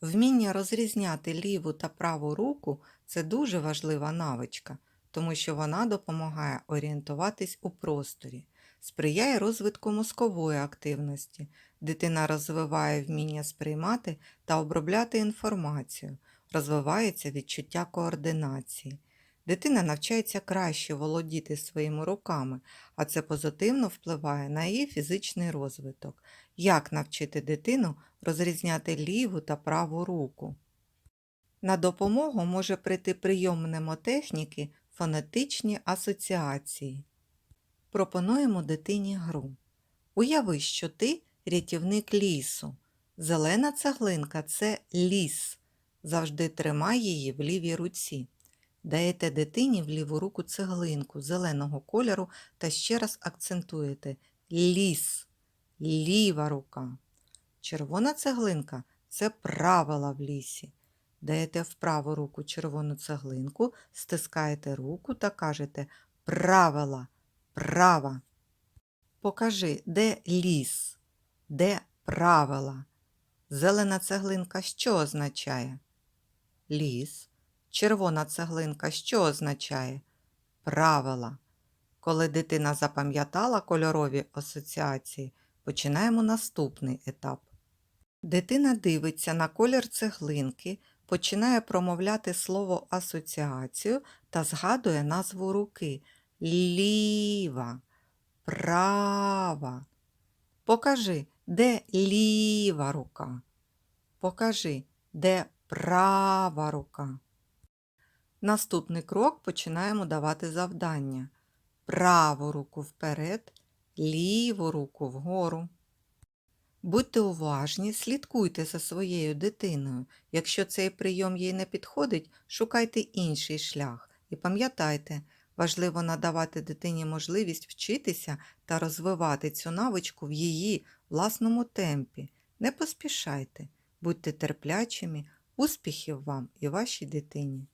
Вміння розрізняти ліву та праву руку це дуже важлива навичка, тому що вона допомагає орієнтуватись у просторі, сприяє розвитку мозкової активності. Дитина розвиває вміння сприймати та обробляти інформацію, розвивається відчуття координації. Дитина навчається краще володіти своїми руками, а це позитивно впливає на її фізичний розвиток. Як навчити дитину розрізняти ліву та праву руку? На допомогу може прийти прийом мнемотехніки фонетичні асоціації. Пропонуємо дитині гру. Уяви, що ти рятівник лісу. Зелена цеглинка це ліс. Завжди тримай її в лівій руці. Даєте дитині в ліву руку цеглинку зеленого кольору та ще раз акцентуєте ліс, ліва рука. Червона цеглинка це правила в лісі. Даєте в праву руку червону цеглинку, стискаєте руку та кажете правила, права. Покажи, де ліс, де правила. Зелена цеглинка що означає? Ліс. Червона цеглинка що означає? Правила. Коли дитина запам'ятала кольорові асоціації, починаємо наступний етап. Дитина дивиться на колір цеглинки, починає промовляти слово асоціацію та згадує назву руки ліва, права. Покажи, де ліва рука. Покажи, де права рука. Наступний крок починаємо давати завдання. Праву руку вперед, ліву руку вгору. Будьте уважні, слідкуйте за своєю дитиною. Якщо цей прийом їй не підходить, шукайте інший шлях. І пам'ятайте, важливо надавати дитині можливість вчитися та розвивати цю навичку в її власному темпі. Не поспішайте, будьте терплячими, успіхів вам і вашій дитині!